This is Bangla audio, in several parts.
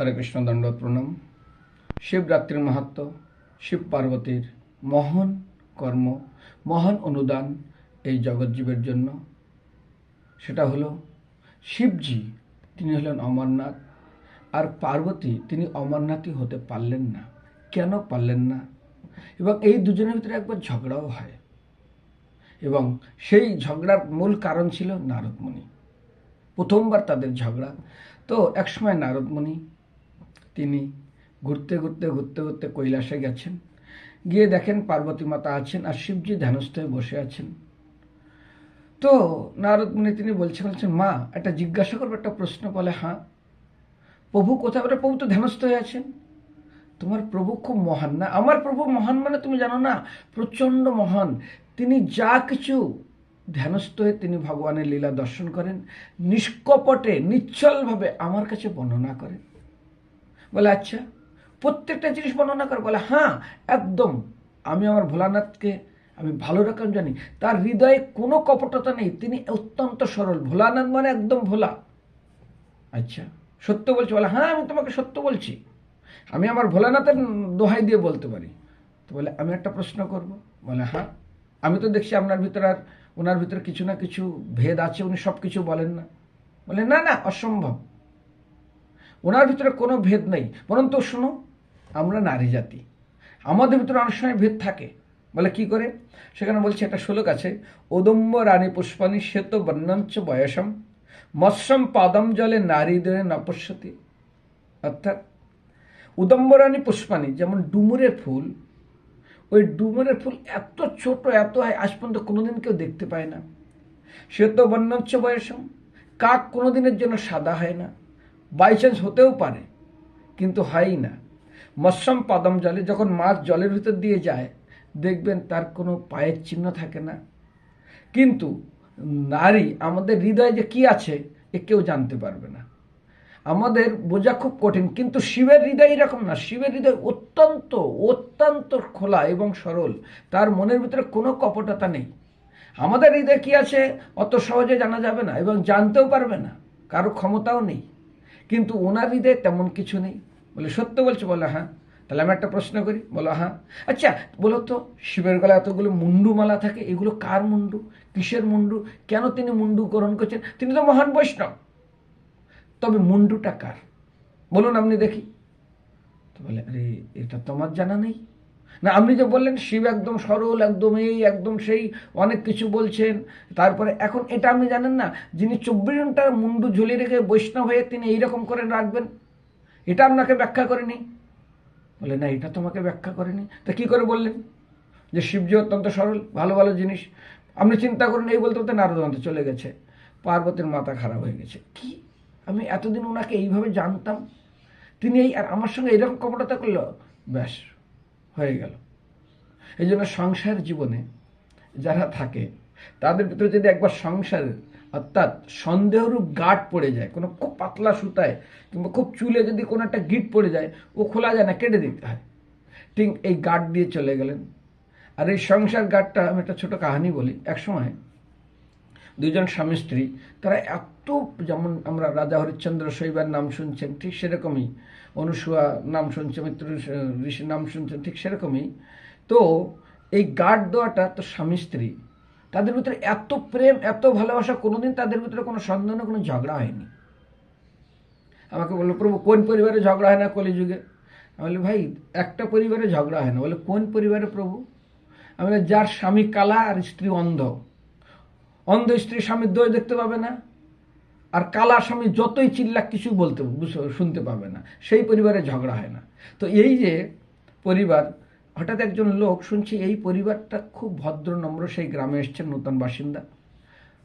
হরে কৃষ্ণ দণ্ডবত প্রণাম। শিবরাত্রির মাহাত্ম শিব পার্বতীর মহান কর্ম, মহান অনুদান এই জগৎজীবের জন্য। সেটা হলো, শিবজি তিনি হলেন অমরনাথ, আর পার্বতী তিনি অমরনাথই হতে পারলেন না। কেন পারলেন না? এবং এই দুজনের ভিতরে একবার ঝগড়াও হয়। এবং সেই ঝগড়ার মূল কারণ ছিল নারদমণি। প্রথমবার তাদের ঝগড়া। তো একসময় নারদমণি তিনি ঘুরতে ঘুরতে ঘুরতে ঘুরতে কৈলাসে গেছেন। গিয়ে দেখেন পার্বতী মাতা আছেন আর শিবজি ধ্যানস্থ হয়ে বসে আছেন। তো নারদমণি তিনি বলছেন বলছেন, মা, একটা জিজ্ঞাসা করব, একটা প্রশ্ন বলে হ্যাঁ? প্রভু কোথায়? বলে, প্রভু তো ধ্যানস্থ হয়ে আছেন। তোমার প্রভু খুব মহান না? আমার প্রভু মহান মানে তুমি জানো না, প্রচণ্ড মহান। তিনি যা কিছু ধ্যানস্থ হয়ে তিনি ভগবানের লীলা দর্শন করেন, নিষ্কপটে নিশ্চলভাবে আমার কাছে বর্ণনা করেন। বলে আচ্ছা প্রত্যেকটা জিনিস বর্ণনা করে। বলে হ্যাঁ একদম। আমি আমার ভোলানাথকে, আমি ভালো রকম জানি। তার হৃদয়ে কোনো কপটতা নেই। তিনি অত্যন্ত সরল। ভোলানাথ মানে একদম ভোলা। আচ্ছা সত্য বলছি? বলে হ্যাঁ আমি তোমাকে সত্য বলছি। আমি আমার ভোলানাথের দোহাই দিয়ে বলতে পারি। তো বলে, আমি একটা প্রশ্ন করব? বলে হ্যাঁ। আমি তো দেখছি আপনার ভিতরে আর ওনার ভিতরে কিছু না কিছু ভেদ আছে। উনি সব কিছু বলেন না। বলে, না না, অসম্ভব। ওনার ভিতরে কোনো ভেদ নেই। পরন্তু শোনো, আমরা নারী জাতি। আমাদের ভিতরে অনেক সময় ভেদ থাকে। বলে কি করে? সেখানে বলছে, একটা শ্লোক আছে ওদম্ব রানী পুষ্পানি শ্বেত বর্ণঞ্চ বয়সম, মৎস্যম পাদম জলে নারীদের নপশ্যতি। অর্থাৎ উদম্বরানী পুষ্পানি যেমন ডুমুরের ফুল, ওই ডুমুরের ফুল এত ছোট, এত হয় আজ পর্যন্ত কোনোদিন কেউ দেখতে পায় না। শ্বেত বর্ণচ্ছ বয়সম, কাক কোনোদিনের জন্য সাদা হয় না। বাই চান্স হতেও পারে, কিন্তু হয়ই না। মৎস্যম পাদম জলে যখন মাছ জলের ভিতর দিয়ে যায়, দেখবেন তার কোনো পায়ের চিহ্ন থাকে না। কিন্তু নারী আমাদের হৃদয়ে যে কি আছে, এ কেউ জানতে পারবে না। আমাদের বোঝা খুব কঠিন, কিন্তু শিবের হৃদয় এরকম না। শিবের হৃদয় অত্যন্ত অত্যন্ত খোলা এবং সরল। তার মনের ভিতরে কোনো কপটতা নেই। আমাদের হৃদয় কি আছে, অত সহজে জানা যাবে না এবং জানতেও পারবে না। কারও ক্ষমতাও নেই। কিন্তু ওনার হৃদয়ে তেমন কিছু নেই। বলে, সত্য বলছে, বলে হ্যাঁ। তাহলে আমি একটা প্রশ্ন করি, বলো হ্যাঁ। আচ্ছা বলো তো, শিবের গলায় এতগুলো মুন্ডু মালা থাকে, এগুলো কার মুন্ডু? কিসের মুন্ডু? কেন তিনি মুন্ডু গ্রহণ করছেন? তিনি তো মহান বৈষ্ণব। তবে মুন্ডুটা কার? বলুন, আপনি দেখি। তো বলে, আরে, এটা তোমার জানা নেই। না, আপনি যে বললেন শিব একদম সরল, একদম এই, একদম সেই, অনেক কিছু বলছেন। তারপরে এখন এটা আপনি জানেন না, যিনি চব্বিশ ঘণ্টার মুন্ডু ঝুলিয়ে রেখে বৈষ্ণব হয়ে তিনি এইরকম করে রাখবেন? এটা আপনাকে ব্যাখ্যা করেনি? বলে, না, এটা তোমাকে ব্যাখ্যা করেনি। তা কি করে বললেন? যে শিবজি অত্যন্ত সরল, ভালো ভালো জিনিস। আপনি চিন্তা করুন, এই বলতে বলতে নারদন্ত চলে গেছে। পার্বতীর মাথা খারাপ হয়ে গেছে। কি? আমি এতদিন ওনাকে এইভাবে জানতাম? তিনি এই, আর আমার সঙ্গে এইরকম কপটতা করল ব্যাস হয়ে গেল। এই জন্য সংসার জীবনে যারা থাকে, তাদের ভিতরে যদি একবার সংসার, অর্থাৎ সন্দেহরূপ গাঁট পড়ে যায়, কোনো খুব পাতলা সুতায় কিংবা খুব চুলে যদি কোনো একটা গিট পড়ে যায়, ও খোলা যায় না, কেটে দিতে হয়। ঠিক এই গাঁট দিয়ে চলে গেলেন। আর এই সংসার গাঁটটা আমি একটা ছোটো কাহানি বলি। একসময় দুজন স্বামী স্ত্রী, তারা এত যেমন আমরা রাজা হরিশ্চন্দ্র শৈবার নাম শুনছেন, ঠিক সেরকমই অনুসুয়া নাম শুনছে, মিত্র ঋষির নাম শুনছে, ঠিক সেরকমই। তো এই গার্ড দেওয়াটা তো স্বামী স্ত্রী। তাদের ভিতরে এত প্রেম, এত ভালোবাসা, কোনোদিন তাদের ভিতরে কোনো সন্দেহ না কোনো ঝগড়া হয়নি। আমাকে বলল, প্রভু, কোন পরিবারে ঝগড়া হয় না কলিযুগে? আমি বলি ভাই, একটা পরিবারে ঝগড়া হয় না। বলে কোন পরিবারে প্রভু? আমি যার স্বামী কালা আর স্ত্রী অন্ধ। অন্ধ স্ত্রী স্বামীর দোষ দেখতে পাবে না। আর কালা স্বামী যতই চিল্লাক কিছু বলতে শুনতে পাবে না। সেই পরিবারে ঝগড়া হয় না। তো এই যে পরিবার, হঠাৎ একজন লোক, শুনছি এই পরিবারটা খুব ভদ্র, নম্র, সেই গ্রামে এসছেন নতুন বাসিন্দা।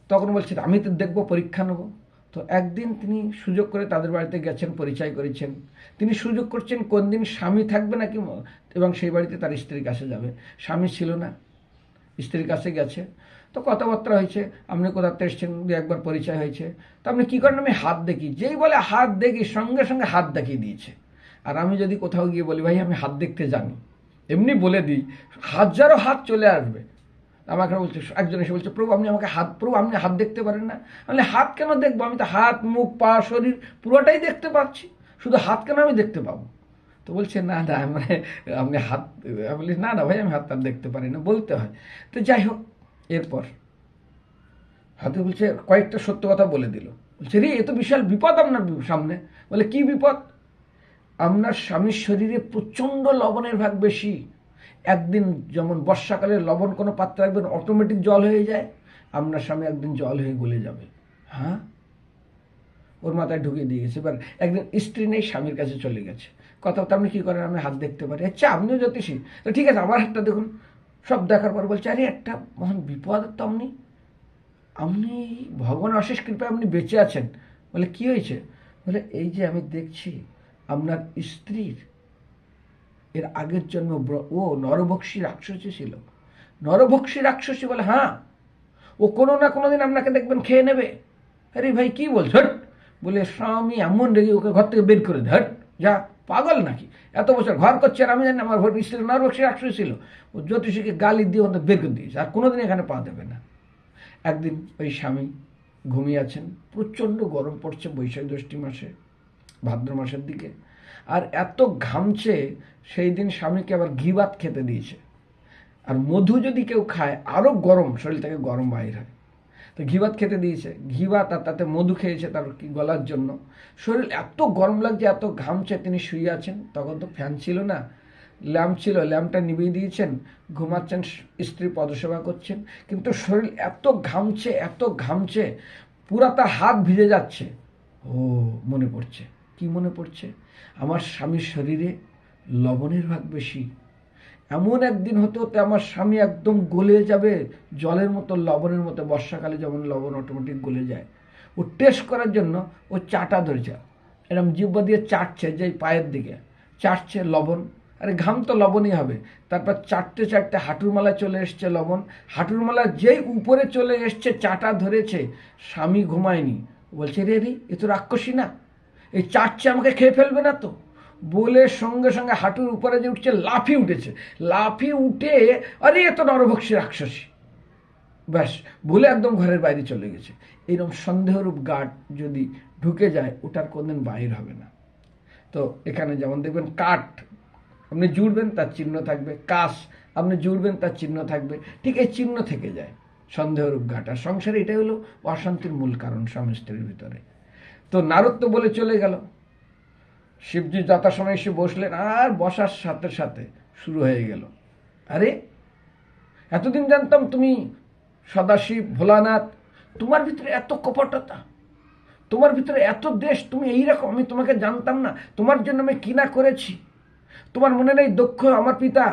তখন বলছেন আমি তো দেখব, পরীক্ষা নেব। তো একদিন তিনি সুযোগ করে তাদের বাড়িতে গেছেন, পরিচয় করেছেন। তিনি সুযোগ করছেন কোন দিন স্বামী থাকবে নাকি এবং সেই বাড়িতে তার স্ত্রীর কাছে যাবে। স্বামী ছিল না। স্ত্রীর কাছে গেছে। তো কথাবার্তা হয়েছে, আপনি কোথাতে এসছেন? দু একবার পরিচয় হয়েছে। তো আপনি কী করেন? আমি হাত দেখি। যেই বলে হাত দেখি, সঙ্গে সঙ্গে হাত দেখিয়ে দিয়েছে। আর আমি যদি কোথাও গিয়ে বলি, ভাই, আমি হাত দেখতে জানি। এমনি বলে দিই, হাজারো হাত চলে আসবে। আমাকে বলছে, একজন এসে বলছে, প্রভু, আপনি আমাকে হাত, প্রভু, আপনি হাত দেখতে পারেন না? আমি হাত কেন দেখব? আমি তো হাত, মুখ, পা, শরীর, পুরোটাই দেখতে পাচ্ছি। শুধু হাত কেন আমি দেখতে পাবো? তো বলছে, না না মানে আপনি হাত বলি, না না ভাই, আমি হাত তার দেখতে পারি না, বলতে হয়। তো যাই হোক, এরপর হাতে বলছে, কয়েকটা সত্য কথা বলে দিল। বলছে, রে, এ তো বিশাল বিপদ আপনার সামনে। বলে, কি বিপদ? আপনার স্বামীর শরীরে প্রচণ্ড লবণের ভাগ বেশি। একদিন যেমন বর্ষাকালে লবণ কোনো পাত্রে রাখবেন অটোমেটিক জল হয়ে যায়। আপনার স্বামী একদিন জল হয়ে গলে যাবে। হ্যাঁ? ওর মাথায় ঢুকিয়ে দিয়ে গেছে। এবার একদিন স্ত্রী নেই, স্বামীর কাছে চলে গেছে। কথা আপনি কী করেন? আমি হাত দেখতে পারি। আচ্ছা আপনিও জ্যোতিষী। তো ঠিক আছে, আমার হাতটা দেখুন। সব দেখার পর বলছে, আরে, একটা মহান বিপদ তো আপনি আপনি ভগবান অশেষ কৃপায় আপনি বেঁচে আছেন। বলে, কি হয়েছে? বলে, এই যে আমি দেখছি, আপনার স্ত্রীর এর আগের জন্ম ও নরভক্ষী রাক্ষসী ছিল। নরভক্ষী রাক্ষসী বলে হ্যাঁ ও কোনো না কোনো দিন আপনাকে দেখবেন, খেয়ে নেবে। আরে ভাই, কি বলছ? বলে, স্বামী এমন রেগে ওকে ঘর থেকে বের করে হট যা। পাগল নাকি? এত বছর ঘর করছে আর আমি জানি আমার ঘর স্ত্রী নরভক্ষী রাক্ষসী ছিল। ও জ্যোতিষীকে গালি দিয়ে ওদের করে দিয়েছে, আর কোনোদিন এখানে পা দেবে না। একদিন ওই স্বামী ঘুমিয়ে আছেন, প্রচণ্ড গরম পড়ছে বৈশাখ জ্যৈষ্ঠী মাসে, ভাদ্র মাসের দিকে, আর এত ঘামছে, সেই দিন স্বামীকে আবার ঘি ভাত খেতে দিয়েছে। আর মধু যদি কেউ খায় আরও গরম শরীর থেকে গরম বাইর হয়। তো ঘি ভাত খেতে দিয়েছে। ঘি ভাত আর তাতে মধু খেয়েছে তার গলার জন্য। শরীর এত গরম লাগছে, এত ঘামছে, তিনি শুয়ে আছেন। তখন তো ফ্যান ছিল না, ল্যাম্প ছিল, ল্যাম্পটা নিভিয়ে দিয়েছেন, ঘুমাচ্ছেন, স্ত্রী পদসেবা করছেন। কিন্তু শরীর এত ঘামছে এত ঘামছে, পুরা তার হাত ভিজে যাচ্ছে। ও, মনে পড়ছে। কি মনে পড়ছে? আমার স্বামীর শরীরে লবণের ভাগ বেশি। এমন একদিন হতে হতে আমার স্বামী একদম গলে যাবে, জলের মতো, লবণের মতো, বর্ষাকালে যেমন লবণ অটোমেটিক গলে যায়। ও টেস্ট করার জন্য ও চাটা ধরেছে। এরকম জিব্বা দিয়ে চাটছে যেই পায়ের দিকে। চাটছে লবণ। আরে ঘাম তো লবণই হবে। তারপর চারটে চারটে হাঁটুর মালায় চলে এসছে লবণ। হাঁটুর মালা যেই উপরে চলে এসছে, চাটা ধরেছে, স্বামী ঘুমায়নি। বলছে, রে রে, এ তো রাক্ষসী না। এই চাটছে আমাকে খেয়ে ফেলবে না তো? বলে সঙ্গে সঙ্গে হাঁটুর উপরে যে উঠছে লাফিয়ে উঠেছে। লাফিয়ে উঠে, আরে, এত নরভক্ষী রাক্ষসী। ব্যাস, বলে একদম ঘরের বাইরে চলে গেছে। এরকম সন্দেহরূপ গাঢ় যদি ঢুকে যায়, ওটার কোনদিন বাইর হবে না। তো এখানে যেমন দেখবেন, কাঠ, আপনি জুড়বেন, তার চিহ্ন থাকবে। কাশ আপনি জুড়বেন, তার চিহ্ন থাকবে। ঠিক এই চিহ্ন থেকে যায় সন্দেহরূপ ঘাট। আর সংসারে এটাই হলো অশান্তির মূল কারণ স্বামী স্ত্রীর ভিতরে। তো নারত্ব বলে চলে গেল। শিবজি যথাসময় এসে বসলেন আর বসার সাথে সাথে শুরু হয়ে গেল। আরে, এতদিন জানতাম তুমি সদাশিব, ভোলানাথ, তোমার ভিতরে এত কপটতা, তোমার ভিতরে এত দেশ, তুমি এইরকম, আমি তোমাকে জানতাম না, তোমার জন্য আমি কি না করেছি? তোমার মনে নেই দক্ষ আমার পিতা,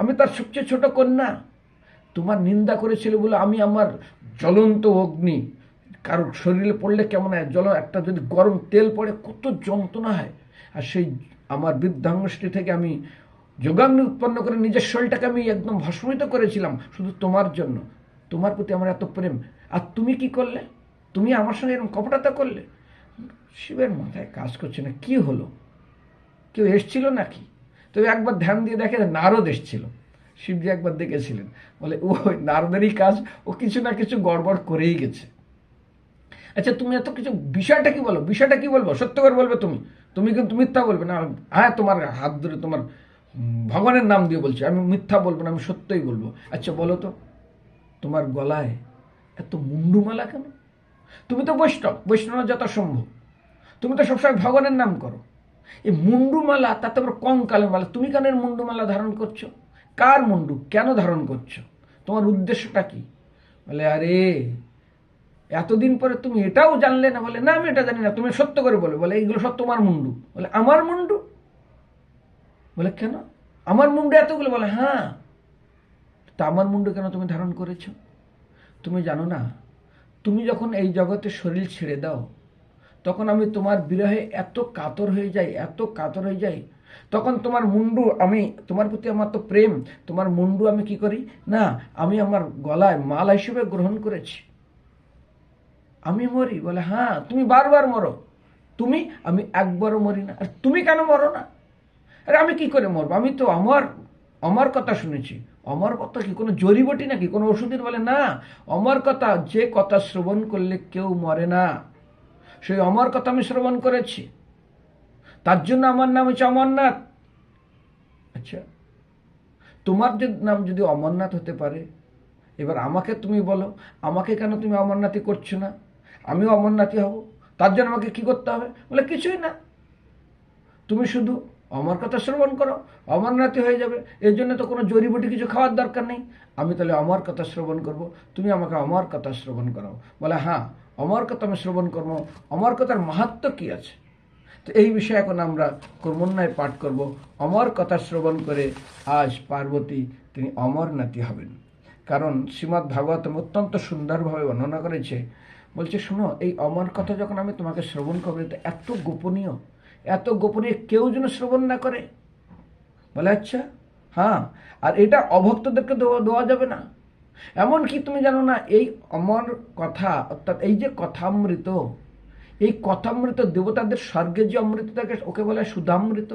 আমি তার সবচেয়ে ছোট কন্যা। তোমার নিন্দা করেছিল বলে আমি আমার জ্বলন্ত অগ্নি, কারোর শরীরে পড়লে কেমন হয়? জল একটা যদি গরম তেল পড়ে, কত যন্ত্রণা হয়। আর সেই আমার বৃদ্ধাঙ্গষ্টি থেকে আমি যোগাগ্নি উৎপন্ন করে নিজের শরীরটাকে আমি একদম ভস্মিত করেছিলাম শুধু তোমার জন্য। তোমার প্রতি আমার এত প্রেম। আর তুমি কি করলে? তুমি আমার সঙ্গে এরকম কপটাতা করলে? শিবের মাথায় কাজ করছে না, কি হলো? কেউ এসছিল নাকি? তো একবার ধ্যান দিয়ে দেখে নারদ এসছিল। শিবজি একবার দেখেছিলেন। বলে ও নারদেরই কাজ। ও কিছু না কিছু গড়বড় করেই গেছে। আচ্ছা তুমি এত কিছু, বিষয়টা কি বলো? বিষয়টা কি বলব? সত্য করে বলবে তুমি? তুমি কিন্তু মিথ্যা বলবে না। হ্যাঁ তোমার হাত ধরে তোমার ভগবানের নাম দিয়ে বলছি, আমি মিথ্যা বলব না, আমি সত্যই বলব। আচ্ছা বলো তো, তোমার গলায় এত মুন্ডুমালা কেন? তুমি তো বৈষ্ণব বৈষ্ণব যত সম্ভব। তুমি তো সবসময় ভগবানের নাম করো। এই মুন্ডুমালা, তাতে আবার কঙ্কালের মালা। তুমি কেন এর মুন্ডুমালা ধারণ করছ? কার মুন্ডু? কেন ধারণ করছ? তোমার উদ্দেশ্যটা কি? বলে, আরে এতদিন পরে তুমি এটাও জানলে না, বলে, না, আমি এটা জানি না, তুমি সত্য করে বলে। বলে, এইগুলো সব তোমার মুন্ডু। বলে, আমার মুন্ডু? বলে, কেন? আমার মুন্ডু এতগুলো। বলে হ্যাঁ। তা আমার মুন্ডু কেন তুমি ধারণ করেছ? তুমি জানো না, তুমি যখন এই জগতে শরীর ছেড়ে দাও, তখন আমি তোমার বিরহে এত কাতর হয়ে যাই, এত কাতর হয়ে যাই, তখন তোমার মুন্ডু আমি, তোমার প্রতি আমার তো প্রেম, তোমার মুন্ডু আমি কি করি? না, আমি আমার গলায় মালা হিসেবে গ্রহণ করেছি। আমি মরি। বলে হ্যাঁ তুমি বারবার মরো। তুমি, আমি একবারও মরি না। আর তুমি কেন মরো না? আরে, আমি কি করে মরবো? আমি তো আমার অমর কথা শুনেছি। অমর কথা কি? কোনো জড়িবটি নাকি? কোনো ওষুধের? বলে, না, অমর কথা, যে কথা শ্রবণ করলে কেউ মরে না। সেই অমর কথা আমি শ্রবণ করেছি। তার জন্য আমার নাম হচ্ছে অমরনাথ। আচ্ছা তোমার যে নাম যদি অমরনাথ হতে পারে, এবার আমাকে তুমি বলো, আমাকে কেন তুমি অমরনাথই করছ না? আমিও অমরনাথই হব। তার জন্য আমাকে কী করতে হবে? বলে, কিছুই না। তুমি শুধু অমর কথা শ্রবণ করো অমরনাথই হয়ে যাবে। এর জন্য তো কোনো জড়িবুটি কিছু খাওয়ার দরকার নেই। আমি তাহলে অমর কথা শ্রবণ করব। তুমি আমাকে অমর কথা শ্রবণ করাও। বলে হ্যাঁ অমর কথা আমি শ্রবণ করব। অমর কথার মাহাত্ম কী আছে? তো এই বিষয়ে এখন আমরা ক্রমান্বয়ে পাঠ করব। অমর কথা শ্রবণ করে আজ পার্বতী তিনি অমরনাথী হবেন। কারণ শ্রীমদ্ ভাগবতম অত্যন্ত সুন্দরভাবে বর্ণনা করেছে বলছে, শোনো, এই অমর কথা যখন আমি তোমাকে শ্রবণ করব, এটা এত গোপনীয় এত গোপনীয়, কেউ যেন শ্রবণ না করে? বলে আচ্ছা হ্যাঁ আর এটা অভক্তদেরকে দেওয়া যাবে না। এমন কি তুমি জানো না, এই অমর কথা, অর্থাৎ এই যে কথামৃত, এই কথামৃত দেবতাদের স্বর্গে যে অমৃত থাকে ওকে বলে সুধামৃত,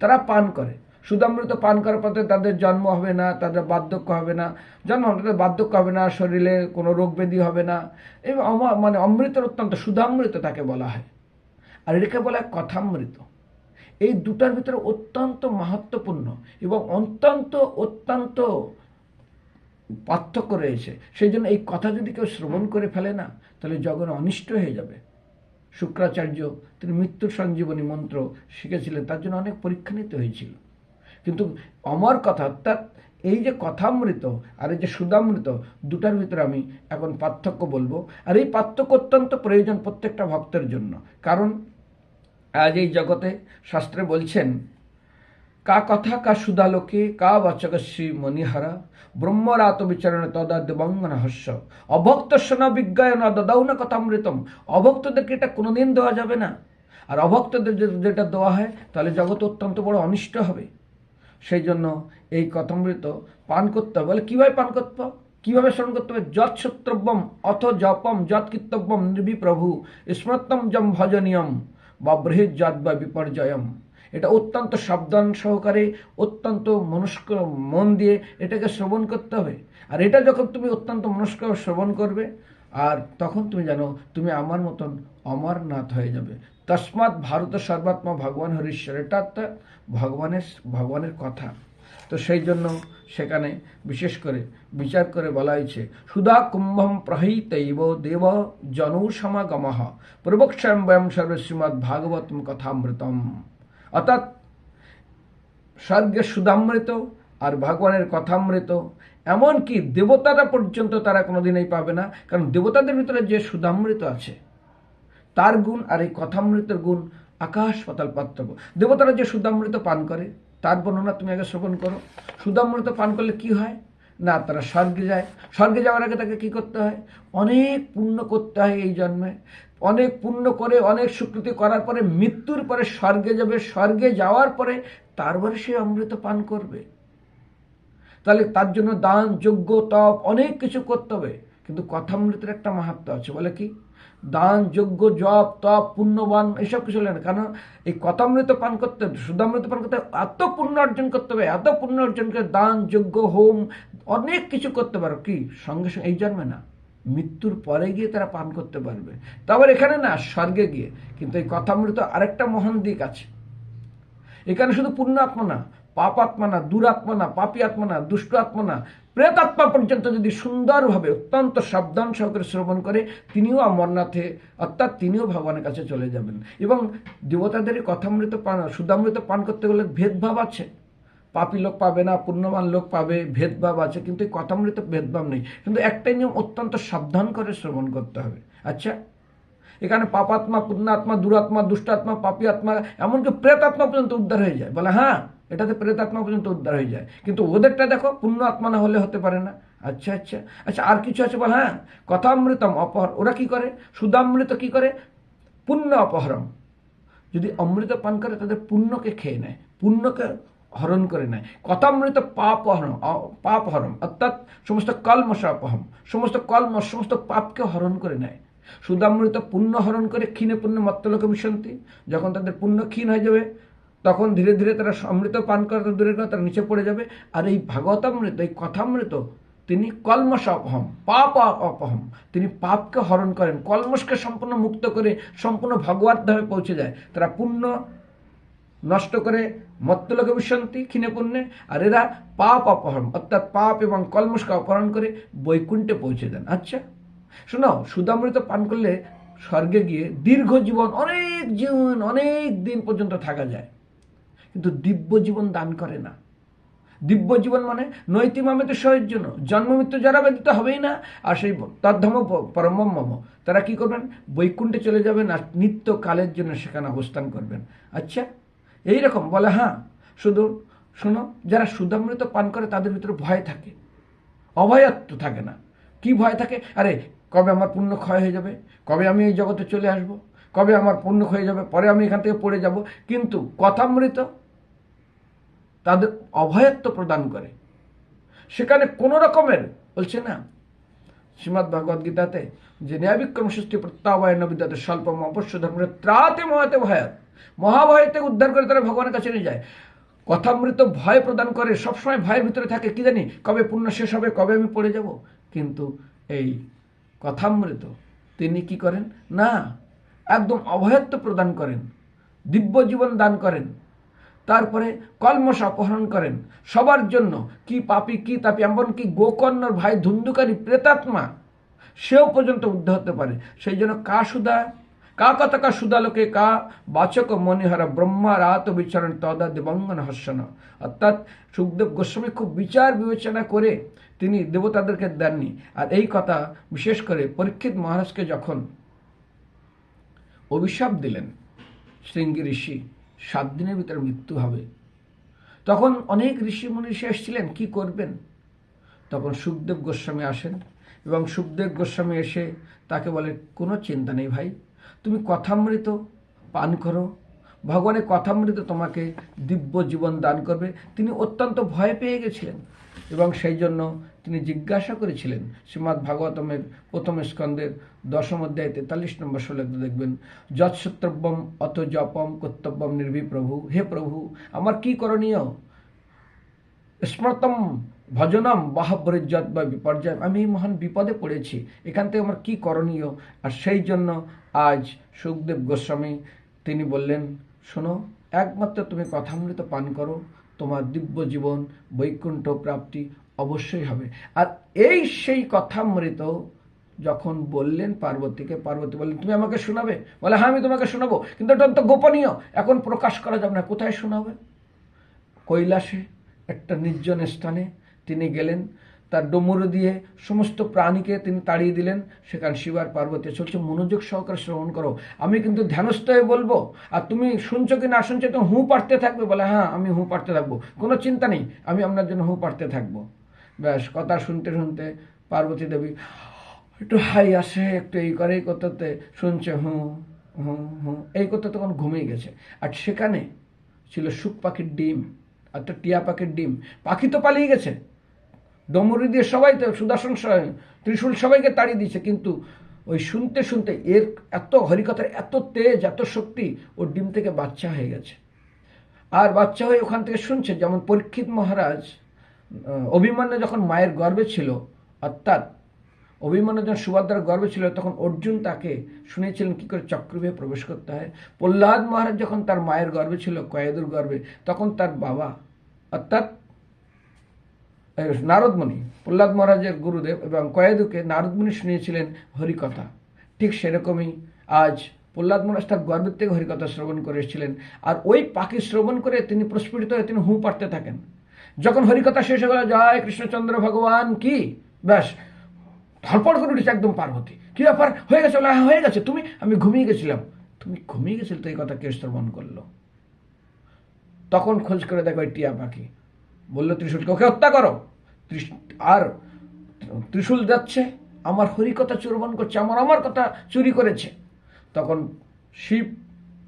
তারা পান করে। সুধামৃত পান করার পথে তাদের জন্ম হবে না, তাদের বার্ধক্য হবে না। জন্ম হবে তাদের বার্ধক্য হবে না, শরীরে কোনো রোগ ব্যাধি হবে না। এবং মানে অমৃতের অত্যন্ত সুদামৃত তাকে বলা হয়। আর এটাকে বলা হয় কথামৃত। এই দুটার ভিতরে অত্যন্ত মাহাত্মপূর্ণ এবং অত্যন্ত অত্যন্ত পার্থক্য রয়েছে। সেই জন্য এই কথা যদি কেউ শ্রবণ করে ফেলে না, তাহলে জগন অনিষ্ট হয়ে যাবে। শুক্রাচার্য, তিনি মৃত্যুর সঞ্জীবনী মন্ত্র শিখেছিলেন, তার জন্য অনেক পরীক্ষা নিতে হয়েছিল। কিন্তু অমর কথা, অর্থাৎ এই যে কথামৃত আর এই যে সুদামৃত, দুটার ভিতরে আমি এখন পার্থক্য বলব। আর এই পার্থক্য অত্যন্ত প্রয়োজন প্রত্যেকটা ভক্তের জন্য। কারণ আজ এই জগতে শাস্ত্রে বলছেন, কা কথা কা সুদালোকে, কা বাচকশ্রী মণিহারা ব্রহ্মরাত বিচরণ তদা দেবঙ্গন হস্য। অভক্ত সোনা বিজ্ঞায় না দদাও না কথামৃতম। অভক্তদেরকে এটা কোনোদিন দেওয়া যাবে না। আর অভক্তদের যেটা দেওয়া হয়, তাহলে জগৎ অত্যন্ত বড় অনিষ্ট হবে। সেই জন্য এই কথামৃত পান করতে হবে। বলে কীভাবে পান করতে হবে? কীভাবে স্মরণ করতে হবে? যৎ সূত্রব্যম অথ জপম, যৎ কীর্তব্যম, নির্বিপ্রভু স্মৃতম যম ভজনীয়ম, বা বৃহৎ যৎ বা বিপর্যয়ম। এটা অত্যন্ত সাবধান সহকারে, অত্যন্ত মনস্ক মন দিয়ে এটাকে শ্রবণ করতে হবে। আর এটা যখন তুমি অত্যন্ত মনস্ক শ্রবণ করবে, আর তখন তুমি জানো, তুমি আমার মতন অমরনাথ হয়ে যাবে। তসমাৎ ভারত সর্বাত্মা ভগবান হরিশ্বর এটা ভগবানের ভগবানের কথা। তো সেই জন্য সেখানে বিশেষ করে বিচার করে বলা হয়েছে, সুধা কুম্ভম প্রহিতৈব দেব জনৌ সমাগমঃ প্রবক্ষ্যাম বয়ম সর্বে শ্রীমদ্ ভাগবতম কথামৃতম। অর্থাৎ স্বর্গের সুধামৃত আর ভগবানের কথামৃত, এমনকি দেবতারা পর্যন্ত তারা কোনোদিনই পাবে না, কারণ দেবতাদের ভিতরে যে সুধামৃত আছে তার গুণ আর এই কথামৃতের গুণ আকাশ পাতাল পার্থক্য দেবতারা যে সুধামৃত পান করে, তার বর্ণনা তুমি আগে শ্রবণ করো। সুধামৃত পান করলে কি হয়? না, তারা স্বর্গে যায়। স্বর্গে যাওয়ার আগে তাকে কি করতে হয়? অনেক পুণ্য করতে হয় এই জন্মে। অনেক পুণ্য করে, অনেক স্বীকৃতি করার পরে, মৃত্যুর পরে স্বর্গে যাবে। স্বর্গে যাওয়ার পরে তারপরে সে অমৃত পান করবে। তাহলে তার জন্য দান যোগ্য তপ অনেক কিছু করতে হবে। কিন্তু কথামৃতের একটা মাহাত্ম আছে। বলে কি? দান যোগ্য জপ, তপ, পুণ্যবান, এসব কিছু লাগে না। কারণ এই কথামৃত পান করতে হবে সুধামৃত পান করতে এত পুণ্য অর্জন করতে হবে, এত পুণ্য অর্জন করে দান যোগ্য হোম, অনেক কিছু করতে পারো। কি? সঙ্গে সঙ্গে এই জন্মে না, মৃত্যুর পরে গিয়ে তারা পান করতে পারবে। তারপর এখানে না, স্বর্গে গিয়ে, কিন্তু এই কথামৃত আরেকটা মহান দিক আছে। এখানে শুধু পুণ্য আত্মা না পাপ আত্মা না দুরাত্মা না পাপি আত্মা না দুষ্ট না প্রেতাত্মা পর্যন্ত যদি সুন্দরভাবে, অত্যন্ত সাবধান সহকারে শ্রবণ করে, তিনিও অমরনাথে, অর্থাৎ তিনিও ভগবানের কাছে চলে যাবেন। এবং দেবতাদের কথামৃত পান, সুদামৃত পান করতে গেলে ভেদভাব আছে। পাপি লোক পাবে না, পুণ্যবান লোক পাবে, ভেদভাব আছে, কিন্তু এই কথামৃত ভেদভাব নেই। কিন্তু একটাই নিয়ম, অত্যন্ত সাবধান করে শ্রবণ করতে হবে। আচ্ছা? এখানে পাপাত্মা, পুণ্যাত্মা, দুরাত্মা, দুষ্টাত্মা পাপি আত্মা এমনকি প্রেতাত্মা পর্যন্ত উদ্ধার হয়ে যায়। বলে হ্যাঁ এটাতে প্রেত আত্মা পর্যন্ত উদ্ধার হয়ে যায়। কিন্তু ওদেরটা দেখো, পুণ্য আত্মা না হলে হতে পারে না। আচ্ছা আচ্ছা আচ্ছা আর কিছু আছে বল হ্যাঁ? কথামৃতম অপহর, ওরা কি করে? সুদামৃত কি করে? পুণ্য অপহরম যদি অমৃত পান করে, তাদের পুণ্যকে খেয়ে নেয়, পুণ্যকে হরণ করে নেয়। কথামৃত পাপ হরণ পাপ হরণ অর্থাৎ সমস্ত কলমশ অপহম সমস্ত কলমশ, সমস্ত পাপকে হরণ করে নেয়। সুদামৃত পুণ্য হরণ করে ক্ষীণে পুণ্য মত্তলোকে বিশন্তি যখন তাদের পুণ্য ক্ষীণ হয়ে যাবে তখন ধীরে ধীরে তারা অমৃত পান করা তো দূরের কথা তারা নিচে পড়ে যাবে। আর এই ভাগবতামৃত, এই কথামৃত, তিনি কলমশ অপহম পাপ অপহম তিনি পাপকে হরণ করেন, কলমশকে সম্পূর্ণ মুক্ত করে, সম্পূর্ণ ভগবত ধামে পৌঁছে যায়। তারা পুণ্য নষ্ট করে, মত্তলোকে বিশান্তি ক্ষীণে পুণ্যে, আর এরা পাপ অপহরণ অর্থাৎ পাপ এবং কলমশকে অপহরণ করে বৈকুণ্ঠে পৌঁছে দেন। আচ্ছা শোনো, সুদামৃত পান করলে স্বর্গে গিয়ে দীর্ঘ জীবন, অনেক জীবন, অনেক দিন পর্যন্ত থাকা যায়। কিন্তু দিব্য জীবন দান করে না। দিব্য জীবন মানে নৈতিমামিত সহের জন্য। জন্ম মৃত্যু যারা ব্যতীত হবেই না, আর সেই তদ্ধম পরম মম। তারা কি করবেন? বৈকুণ্ঠে চলে যাবেন আর নিত্য কালের জন্য সেখানে অবস্থান করবেন। আচ্ছা এই রকম বলে হ্যাঁ শুধু শোনো, যারা সুদামৃত পান করে তাদের ভিতরে ভয় থাকে। অভয়ত্ব থাকে না। কি ভয় থাকে? আরে, কবে আমার পুণ্য ক্ষয় হয়ে যাবে? কবে আমি এই জগতে চলে আসব? কবে আমার পুণ্য ক্ষয় যাবে? পরে আমি এখান থেকে পড়ে যাব। কিন্তু কথামৃত তাদের অভয়ত্ব প্রদান করে। সেখানে কোনো রকমের, বলছে না শ্রীমৎ ভগবদ গীতাতে যে ন্যায়বিক্রম সৃষ্টি প্রত্যাবয় নবিদাতে স্বল্প অবশ্য ধর্মের ত্রাতে মহাতে ভয়াত, মহাভয়তে উদ্ধার করে তারা ভগবানের কাছে নিয়ে যায়। কথামৃত ভয় প্রদান করে, সবসময় ভয়ের ভিতরে থাকে, কি জানি, কবে পুণ্য শেষ হবে, কবে আমি পড়ে যাব। কিন্তু এই কথামৃত তিনি কি করেন? না, একদম অভয়ত্ব প্রদান করেন দিব্য জীবন দান করেন। তারপরে কলমশ অপহরণ করেন। সবার জন্য কি পাপি, কি তাপি এমনকি গোকর্ণর ভাই ধুন্ধুকারী প্রেতাত্মা, সেও পর্যন্ত উদ্ধার হতে পারে। সেই জন্য কা সুদা কা কতকা সুদালোকে কা বাচক মনিহারা ব্রহ্মা রাত বিচরণ তদা দেবঙ্গন হর্ষণ। অর্থাৎ সুখদেব গোস্বামী খুব বিচার বিবেচনা করে তিনি দেবতাদেরকে দেননি। আর এই কথা বিশেষ করে পরীক্ষিত মহারাজকে যখন অভিশাপ দিলেন, শৃঙ্গি ঋষি সাত দিনের ভিতরে মৃত্যু হবে। তখন অনেক ঋষি মুনি এসেছিলেন, কি করবেন? তখন সুখদেব গোস্বামী আসেন এবং সুখদেব গোস্বামী এসে তাকে বলে, কোনো চিন্তা নেই ভাই, তুমি কথামৃত পান করো। ভগবানের কথামৃত তোমাকে দিব্য জীবন দান করবে। তিনি অত্যন্ত ভয় পেয়ে গেছিলেন। এবং সেই জন্য তিনি জিজ্ঞাসা করেছিলেন। শ্রীমৎ ভাগবতমের প্রথম স্কন্দের দশম অধ্যায় তেতাল্লিশ নম্বর শ্লোকে দেখবেন যৎসত্যব্যম অত জপম কর্তব্যম নির্ভি প্রভু হে প্রভু, আমার কি করণীয়? স্মৃতম ভজনম বাহবরিজ্জত বা বিপর্যয়। আমি এই মহান বিপদে পড়েছি। এখান থেকে আমার কি করণীয়? আর সেই জন্য আজ সুখদেব গোস্বামী তিনি বললেন, শোনো, একমাত্র তুমি কথামৃত পান করো। তোমার দিব্য জীবন, বৈকুণ্ঠ প্রাপ্তি অবশ্যই হবে। আর এই সেই কথা মৃত যখন বললেন পার্বতীকে, পার্বতী বললেন, তুমি আমাকে শোনাবে? বলে হ্যাঁ আমি তোমাকে শোনাবো। কিন্তু এটা তো গোপনীয়। এখন প্রকাশ করা যাবে না। কোথায় শোনাবে? কৈলাসে, একটা নির্জন স্থানে তিনি গেলেন। তার ডমরু দিয়ে সমস্ত প্রাণীকে তিনি তাড়িয়ে দিলেন। সেখানে শিবার পার্বতী চলছে। মনোযোগ সহকারে শ্রবণ করো। আমি কিন্তু ধ্যানস্থ হয়ে বলব, আর তুমি শুনছো কি না শুনছো, তুমি হু পাড়তে থাকবে বলে হ্যাঁ আমি হু পাড়তে থাকব। কোনো চিন্তা নেই, আমি আপনার জন্য হু পাড়তে থাকব। ব্যাস, কথা শুনতে শুনতে পার্বতী দেবী, একটু হাই আসে, একটু এই করে, এই করতে শুনছে, হুঁ হুঁ হুঁ, এই করতে তখন ঘুমিয়ে গেছে। আর সেখানে ছিল সুখ পাখির ডিম অর্থাৎ টিয়া পাখির ডিম। পাখি তো পালিয়ে গেছে। ডমরি দিয়ে সবাই তো সুদর্শন ত্রিশূল সবাইকে তাড়িয়ে দিয়েছে, কিন্তু ওই শুনতে শুনতে এর এত হরিকথার এত তেজ, এত শক্তি, ওর ডিম থেকে বাচ্চা হয়ে গেছে। আর বাচ্চা হয়ে ওখান থেকে শুনছে, যেমন পরীক্ষিত মহারাজ অভিমন্যু যখন মায়ের গর্বে ছিল, অর্থাৎ অভিমন্যু যখন সুভদ্রার গর্বে ছিল, তখন অর্জুন তাকে শুনেছিলেন কি করে চক্রব্যূহে প্রবেশ করতে হয়। প্রহ্লাদ মহারাজ যখন তার মায়ের গর্বে ছিল, কয়েদুর গর্ভে তখন তার বাবা, অর্থাৎ নারদমণি প্রহ্লাদ মহারাজের গুরুদেব এবং কয়েদুকে নারদমণি শুনিয়েছিলেন হরিকথা। ঠিক সেরকমই আজ প্রহ্লাদ মহারাজ তার গর্বের থেকে হরিকথা শ্রবণ করে এসেছিলেন। আর ওই পাখি শ্রবণ করে তিনি প্রস্ফুটিত হয়ে তিনি হু পারতে থাকেন। যখন হরিকথা শেষ হয়ে গেল জয় কৃষ্ণচন্দ্র ভগবান কি? ব্যাস ধরপড় করে উঠেছে একদম পার্বতী। কি ব্যাপার? হয়ে গেছে বলে, হ্যাঁ গেছে তুমি? আমি ঘুমিয়ে গেছিলাম। তুমি ঘুমিয়ে গেছিলে তো এই কথা কে শ্রবণ করল? তখন খোঁজ করে দেখো টিয়া পাখি। বলল, ত্রিশূলকে ওকে হত্যা করো। আর ত্রিশূল যাচ্ছে, আমার হরিকথা চুরবন করছে, আমার আমার কথা চুরি করেছে। তখন শিব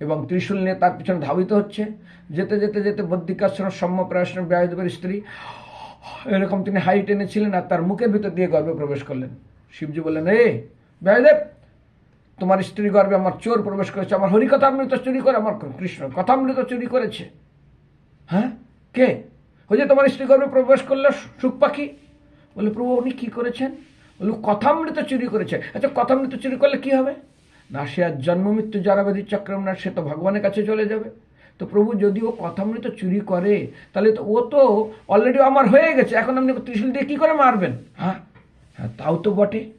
এবং ত্রিশূল নিয়ে তার পিছনে ধাবিত হচ্ছে। যেতে যেতে যেতে বদ্রিকাশ্রম সম্যপ্রাসন, ব্যায়দেবের স্ত্রী এরকম তিনি হাই টেনেছিলেন আর তার মুখের ভিতর দিয়ে গর্বে প্রবেশ করলেন। শিবজি বললেন, এ, ব্যায়দেব, তোমার স্ত্রী গর্বে আমার চোর প্রবেশ করেছে, আমার হরিকথামৃত চুরি করে, আমার কৃষ্ণ কথামৃত চুরি করেছে। হ্যাঁ? কে? ওই যে তোমার স্ত্রী গর্ভে প্রবেশ করল সুখ পাখি? বলে, প্রভু উনি কী করেছেন? বলে, কথামৃত চুরি করেছে। আচ্ছা কথামৃত চুরি করলে কি হবে? না, সে আর জন্ম মৃত্যু, জরাবাদী চক্রম না, সে তো ভগবানের কাছে চলে যাবে। তো প্রভু, যদি ও কথামৃত চুরি করে, তাহলে তো ও তো অলরেডি আমার হয়ে গেছে। এখন আপনি ত্রিশুল দিয়ে কী করে মারবেন? হ্যাঁ? হ্যাঁ তাও তো বটে।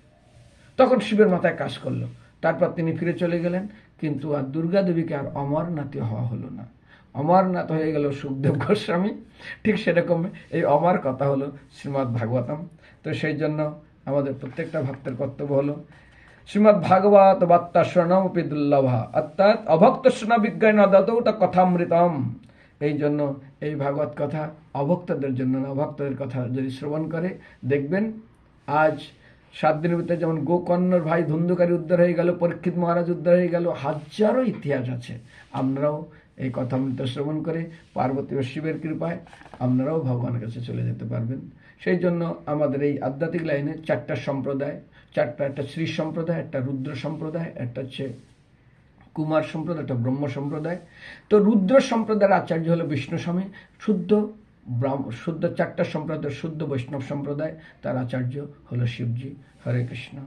তখন শিবের মাথায় কাজ করল। তারপর তিনি ফিরে চলে গেলেন। কিন্তু আর দুর্গা দেবীকে আর অমরনাথী হওয়া হলো না। অমরনাথ হয়ে গেল সুখদেব গোস্বামী। ঠিক সেরকম এই অমর কথা হলো শ্রীমদ্ ভাগবতম। তো সেই জন্য আমাদের প্রত্যেকটা ভক্তের কর্তব্য হলো শ্রীমদ্ ভাগবত বাত্তা শরণমপি দুর্লভা অর্থাৎ অভক্ত শোনা বিজ্ঞান দতৌটা কথামৃতম। এই জন্য এই ভাগবত কথা অভক্তদের জন্য না, অভক্তদের কথা যদি শ্রবণ করে, দেখবেন আজ সাত দিনের ভিতরে যেমন গোকর্ণর ভাই ধুন্ধুকারী উদ্ধার হয়ে গেল, পরীক্ষিত মহারাজ উদ্ধার হয়ে গেল, হাজারো ইতিহাস আছে। আপনারাও এই কথামৃত শ্রবণ করে পার্বতী ও শিবের কৃপায় আপনারাও ভগবানের কাছে চলে যেতে পারবেন। সেই জন্য আমাদের এই আধ্যাত্মিক লাইনে চারটা সম্প্রদায়, চারটা একটা শ্রী সম্প্রদায়, একটা রুদ্র সম্প্রদায়, একটা হচ্ছে কুমার সম্প্রদায়, একটা ব্রহ্ম সম্প্রদায়। তো রুদ্র সম্প্রদায়ের আচার্য হলো বিষ্ণু স্বামী। শুদ্ধ ব্রাহ্ম, শুদ্ধ চারটা সম্প্রদায়ের শুদ্ধ বৈষ্ণব সম্প্রদায়, তার আচার্য হলো শিবজি। হরে কৃষ্ণ।